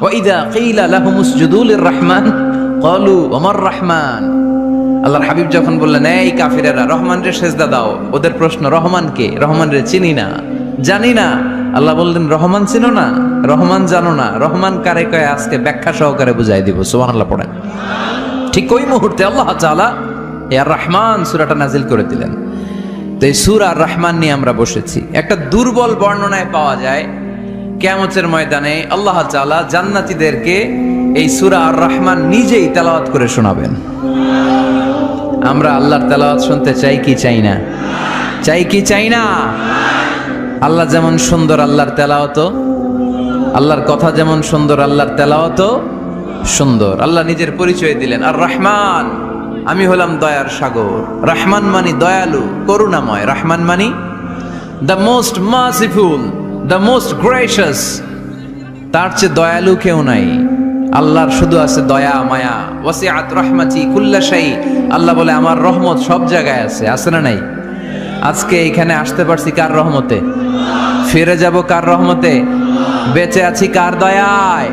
ওয়াইদা কিলা লাহুম উসজুদু লিররহমান, ক্বালু ওমার রহমান? আল্লাহর হাবিব যখন বললেন, এই কাফিরেরা রহমান রে সেজদা দাও, ওদের প্রশ্ন, রহমান কে? রহমান চিনি না? জানি না। আল্লাহ বললেন, রহমান চিনো না? রহমান জানো না। রহমান কারে কয়ে? আজকে ব্যাখ্যা সহকারে বুঝাই দিব। সুবহানাল্লাহ, পড়েন। ঠিক ওই মুহূর্তে আল্লাহ তাআলা ইয়ার রহমান সূরাটা নাজিল করে দিলেন। তো এই সূরা আর রহমান নিয়ে আমরা বসেছি। একটা দুর্বল বর্ণনায় পাওয়া যায় কেয়ামতের ময়দানে আল্লাহ তাআলা জান্নাতীদেরকে এই সূরা আর রহমান নিজেই তেলাওয়াত করে শোনাবেন। আমরা আল্লাহর তেলাওয়াত শুনতে চাই কি চাই না? চাই কি চাই না? আল্লাহ যেমন সুন্দর আল্লাহর তেলাওয়াত, আল্লাহর কথা যেমন সুন্দর, আল্লাহর তেলাওয়াত সুন্দর। আল্লাহ নিজের পরিচয় দিলেন আর রহমান আমি হলাম দয়ার সাগর। রহমান মানি দয়ালু, করুণাময়। রহমান মানি the most merciful the most gracious তার চেয়ে দয়ালু কেউ নাই। আল্লাহর শুধু আছে দয়া, মায়া। ওয়াসিআত রহমাতি কুল্লা শাই। আল্লাহ বলে, আমার রহমত সব জায়গায় আছে। আছে না নাই? আজকে এখানে আসতে পারছি কার রহমতে? ফিরে যাব কার রহমতে? বেঁচে আছি কার দয়ায়?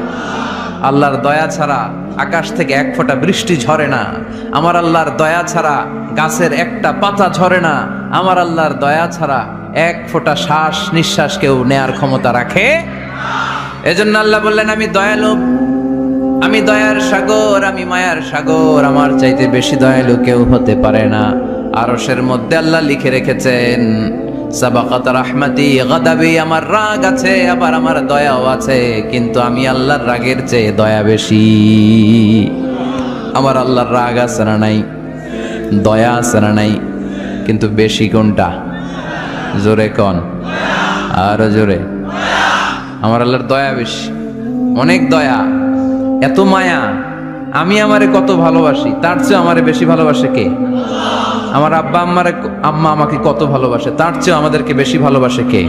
আল্লাহর দয়া ছাড়া আকাশ থেকে এক ফোঁটা বৃষ্টি ঝরে না। আমার আল্লাহর দয়া ছাড়া গাছের একটা পাতা ঝরে না। আমার আল্লাহর দয়া ছাড়া এক ফোঁটা শ্বাস নিঃশ্বাস কেউ নেয়ার ক্ষমতা রাখে। এজন্য আল্লাহ বললেন, আমি দয়ালু, আমি দয়ার সাগর, আমি মায়ার সাগর। আমার চাইতে বেশি দয়ালু কেউ হতে পারে না। আরসের মধ্যে আল্লাহ লিখে রেখেছেন, সাবাকাত রাহমাতি, গাদাবি, আমার রাগ আছে, আবার আমার দয়াও আছে, কিন্তু আমি আল্লাহর রাগের চেয়ে দয়া বেশি। আমার আল্লাহর রাগ আছে না নাই? দয়া আছে না নাই? কিন্তু বেশি কোনটা? জোরে কন। আরও জোরে। আমার আল্লাহর দয়া বেশি। অনেক দয়া। এত মায়া। আমি আমারে কত ভালোবাসি। তার চেয়ে আমারে বেশি ভালোবাসে কে? আমার আব্বা আম্মারে আম্মা আমাকে কত ভালোবাসে। তার চেয়ে আমাদেরকে বেশি ভালোবাসে কে?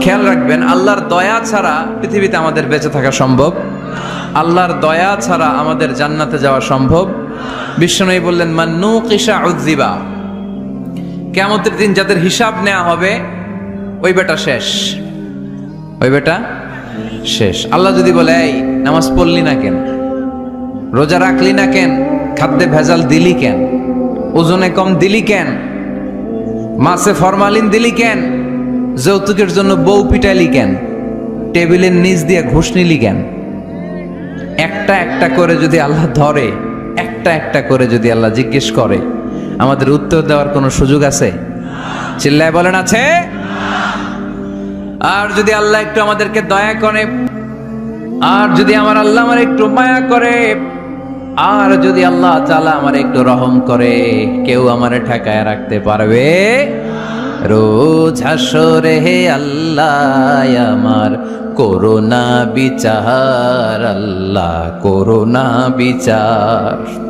খেয়াল রাখবেন, আল্লাহর দয়া ছাড়া পৃথিবীতে আমাদের বেঁচে থাকা সম্ভব। আল্লাহর দয়া ছাড়া আমাদের জান্নাতে যাওয়া সম্ভব। বিশ্বনয়ী বললেন মান্নু কিসা উদ্দিবা কেমতের দিন যাদের হিসাব নেওয়া হবে, ওই বেটা শেষ। ওই বেটা শেষ। আল্লাহ যদি বলে, এই, নামাজ পড়লি না কেন? রোজা রাখলি না কেন? খাদ্যে ভেজাল দিলি কেন? ওজনে কম দিলি কেন? মাছে ফরমালিন দিলি কেন? যৌতুকের জন্য বউ পিটাইলি কেন? টেবিলের নিচ দিয়ে ঘুষ নিলি কেন? একটা একটা করে যদি আল্লাহ ধরে, একটা একটা করে যদি আল্লাহ জিজ্ঞেস করে আমাদের উত্তর দেওয়ার কোনো সুযোগ আছে? চিল্লায় বলেন, আছে। আর যদি আল্লাহ একটু আমাদেরকে দয়া করে, আর যদি আমার আল্লাহ আমার একটু মায়া করে, আর যদি আল্লাহ তাআলা আমার একটু রহম করে, কেউ আমার ঠেকায় রাখতে পারবে? রোজ হাসরে হে আল্লাহ, আমার করোনা বিচার, আল্লাহ করোনা বিচার।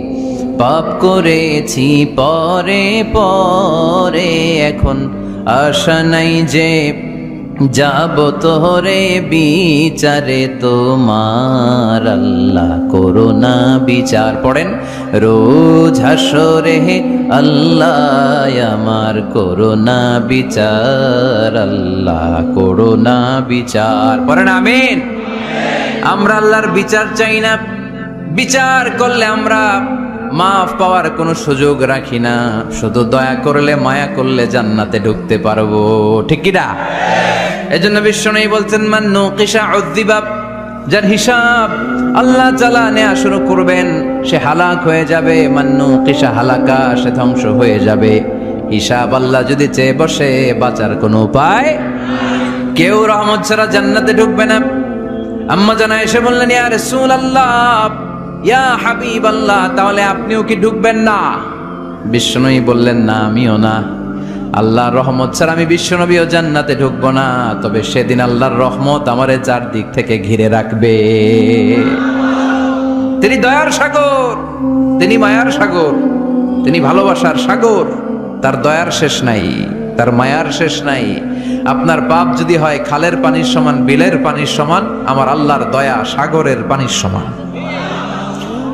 পাপ করেছি পরে পরে, এখন আশা নাই যে যাব তোরে বিচারে তোমার আল্লাহ করোনা বিচার। পড়েন, রোজ হাসরে আল্লাহ, আমার করোনা বিচার, আল্লাহ করোনা বিচার। পড়েন, আমিন। আমরা আল্লাহর বিচার চাই না। বিচার করলে আমরা মাফ পাওয়ার কোনো সুযোগ রাখি না। শুধু দয়া করলে, মায়া করলে জান্নাতে ঢুকতে পারব। ঠিক কিনা এজন্য বিশ্ব নেই বলছেন মান্নু কিসা উদ্দিবাব যার হিসাব আল্লাহ চালা নেয়া শুরু করবেন, সে হালাক হয়ে যাবে। মান্নু কিসা হালাকা, সে ধ্বংস হয়ে যাবে। হিসাব আল্লাহ যদি চেয়ে বসে, বাঁচার কোনো উপায় কেউ রহমত ছাড়া জান্নাতে ঢুকবে না। আম্মা জানা এসে বললেন, ইয়া রাসূল আল্লাহ ইয়া হাবিব আল্লাহ তাহলে আপনিও কি ঢুকবেন না? বিষ্ণুই বললেন, না, আমিও না। আল্লাহর রহমত ছাড়া আমি বিশ্বনবীও জান্নাতে ঢুকবো না। তবে সেদিন আল্লাহর রহমত আমারে চারদিক থেকে ঘিরে রাখবে। তিনি দয়ার সাগর, তিনি মায়ার সাগর, তিনি ভালোবাসার সাগর। তার দয়ার শেষ নাই, তার মায়ার শেষ নাই। আপনার পাপ যদি হয়, খালের পানির সমান, বিলের পানির সমান, আমার আল্লাহর দয়া সাগরের পানির সমান।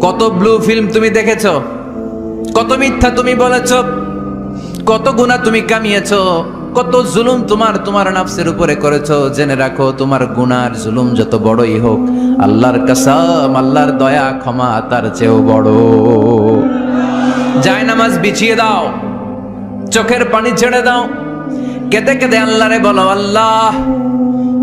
কত ব্লু ফিল্ম তুমি দেখেছ? কত মিথ্যা তুমি বলেছ? কত গুণা তুমি কামিয়েছ? কত জুলুম তোমার তোমার নাফসের উপরে করেছ? জেনে রাখো, তোমার গুনার জুলুম যত বড়ই হোক, আল্লাহর কাসাম, আল্লাহর দয়া, ক্ষমা তার চেয়েও বড়। যায় নামাজ বিছিয়ে দাও। চোখের পানি ছেড়ে দাও। কেঁদে কেঁদে আল্লাহরে বলো, আল্লাহ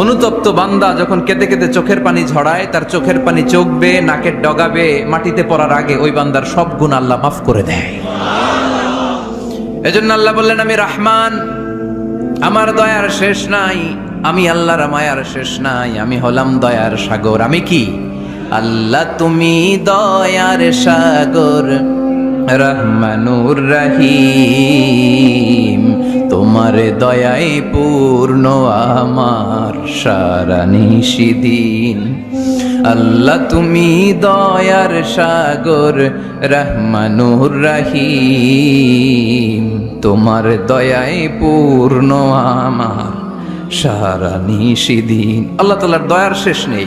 অনুতপ্ত বান্দা যখন কেঁদে কেঁদে চোখের পানি ঝড়ায় তার চোখের পানি চোখবে, নাকের ডগাবে, মাটিতে পড়ার আগে ওই বান্দার সব গুণ আল্লাহ মাফ করে দেয়। এজন্য আল্লাহ বললেন, আমি রাহমান, আমার দয়ার শেষ নাই, আমি আল্লাহর মায়ার শেষ নাই, আমি হলাম দয়ার সাগর। আমি কি? আল্লাহ, তুমি দয়ার সাগর, রহমানুর রহিম। তোমার দয়ায় পূর্ণ, আমার সারা নিশিদিন। আল্লাহ, তুমি দয়ার সাগর, রহমানুর রহিম। তোমার দয়ায় পূর্ণ, আমার সারা নিশিদিন। আল্লাহ তালার দয়ার শেষ নেই।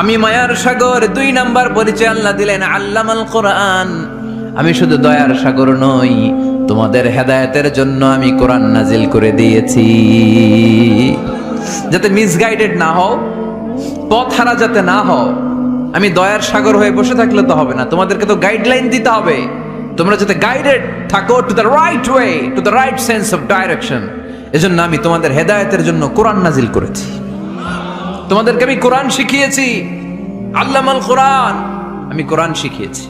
আমি মায়ার সাগর দুই নাম্বার পরিচয় আল্লাহ দিলেন আল্লামাল কোরআন। আমি শুধু দয়ার সাগর নই, তোমাদের হেদায়তের জন্য আমি কোরআন নাজিল করে দিয়েছি। যাতে মিসগাইডেড না হও, পথ হারা যাতে না হও, আমি দয়ার সাগর হয়ে বসে থাকলে তো হবে না, তোমাদেরকে তো গাইডলাইন দিতে হবে। তোমরা যাতে গাইডেড থাকো to the right way to the right sense of direction এজন্য আমি তোমাদের হেদায়তের জন্য কোরআন নাজিল করেছি। তোমাদেরকে আমি কোরআন শিখিয়েছি। আল্লামাল কোরআন। আমি কোরআন শিখিয়েছি।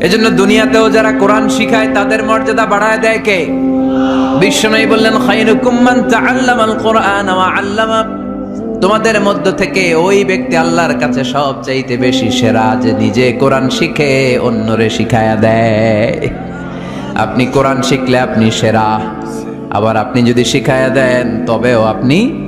এজন্য দুনিয়াতেও যারা কোরআন শিখায়, তাদের মর্যাদা বাড়ায় দেয় কে? বিশ্বনবী বললেন, খায়রুকুম মান তাআল্লামাল কোরআন ওয়া আল্লামা তোমাদের মধ্য থেকে ওই ব্যক্তি আল্লাহর কাছে সব চাইতে বেশি সেরা যে নিজে কোরআন শিখে অন্যরে শিখায়া দেয়। আপনি কোরআন শিখলে আপনি সেরা। আবার আপনি যদি শিখায়া দেন, তবেও আপনি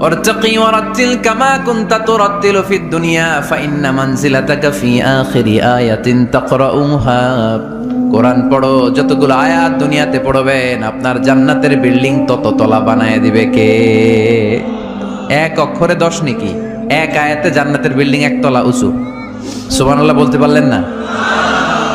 وارتقي ورتل كما كنت ترتل في الدنيا فإن منزلتك في آخر آية تقرأها কোরআন পড়ো যতগুলো আয়াত দুনিয়াতে পড়বেন আপনার জান্নাতের বিল্ডিং তত তলা বানায় দিবে কে এক অক্ষরে দশ নাকি এক আয়াতে জান্নাতের বিল্ডিং একতলা উঁচু সুবহানাল্লাহ বলতে পারলেন না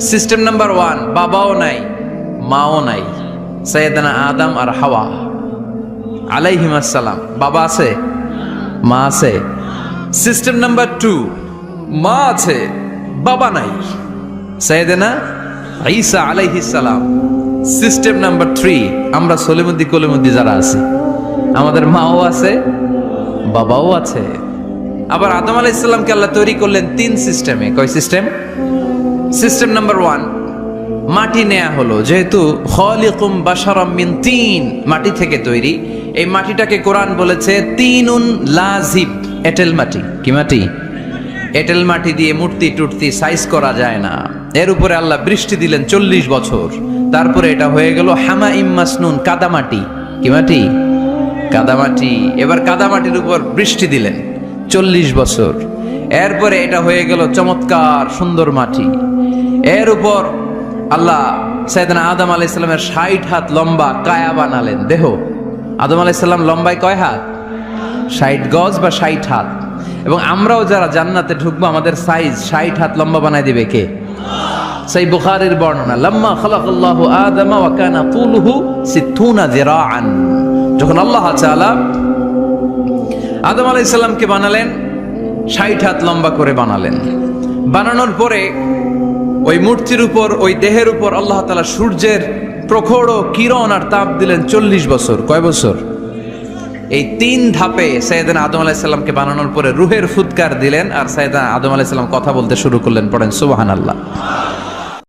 সিস্টেম নাম্বার ওয়ান বাবাও নাই মাও নাই সৈয়দানা আদম আর হাওয়া আলাইহিম আসসালাম বাবা আছে মা আছে সিস্টেম নাম্বার টু মা আছে বাবা নাই সৈয়দানা ঈসা আলাইহিস সালাম সিস্টেম নাম্বার থ্রি আমরা সলিমুদ্দি কলিমুদ্দি যারা আছি, আমাদের মাও আছে, বাবাও আছে। আবার আদম আলাইহিস সালামকে আল্লাহ তৈরি করলেন তিন সিস্টেমে কয় সিস্টেম সিস্টেম নাম্বার ওয়ান মাটি নেয়া হলো। যেহেতু খলিকুম বাশারাম মিন তিন মাটি থেকে তৈরি, এই মাটিটাকে কোরআন বলেছে তিনুন লাজিব, এটেল মাটি। কি মাটি? এটেল মাটি দিয়ে মূর্তি টুর্তি সাইজ করা যায় না। এর উপরে আল্লাহ বৃষ্টি দিলেন চল্লিশ বছর। তারপরে এটা হয়ে গেল হামা ইম্মাসনুন কাদামাটি কি মাটি? কাদামাটি এবার কাদামাটির উপর বৃষ্টি দিলেন চল্লিশ বছর। এরপরে এটা হয়ে গেল চমৎকার সুন্দর মাটি। এর উপর আল্লাহ সাইদানা আদম আলাহ ইসলামের ষাট হাত লম্বা কায়া বানালেন। দেহ। আদম আলাহ ইসলাম লম্বায় কয় হাত? ষাট গজ বা ষাট হাত। এবং আমরাও যারা জান্নাতে ঢুকবো, আমাদের সাইজ ষাট হাত লম্বা বানায় দিবে কে? সেই বুখারের বর্ণনা, লাম্মা খালাকাল্লাহু আদামা ওয়া কানা তুলুহু সিত্তুনা যিরাআন। যখন আল্লাহ তাআলা আদম আলাইহিস সালামকে বানালেন ষাট হাত লম্বা করে বানালেন। বানানোর পরে ওই মূর্তির উপর, ওই দেহের উপর আল্লাহ তালা সূর্যের প্রখর কিরণ আর তাপ দিলেন চল্লিশ বছর। কয় বছর? এই তিন ধাপে সাইদান আদম আলাইসাল্লামকে বানানোর পরে রুহের ফুৎকার দিলেন আর সাইদান আদম আলাইসাল্লাম কথা বলতে শুরু করলেন, পড়েন সুবাহান আল্লাহ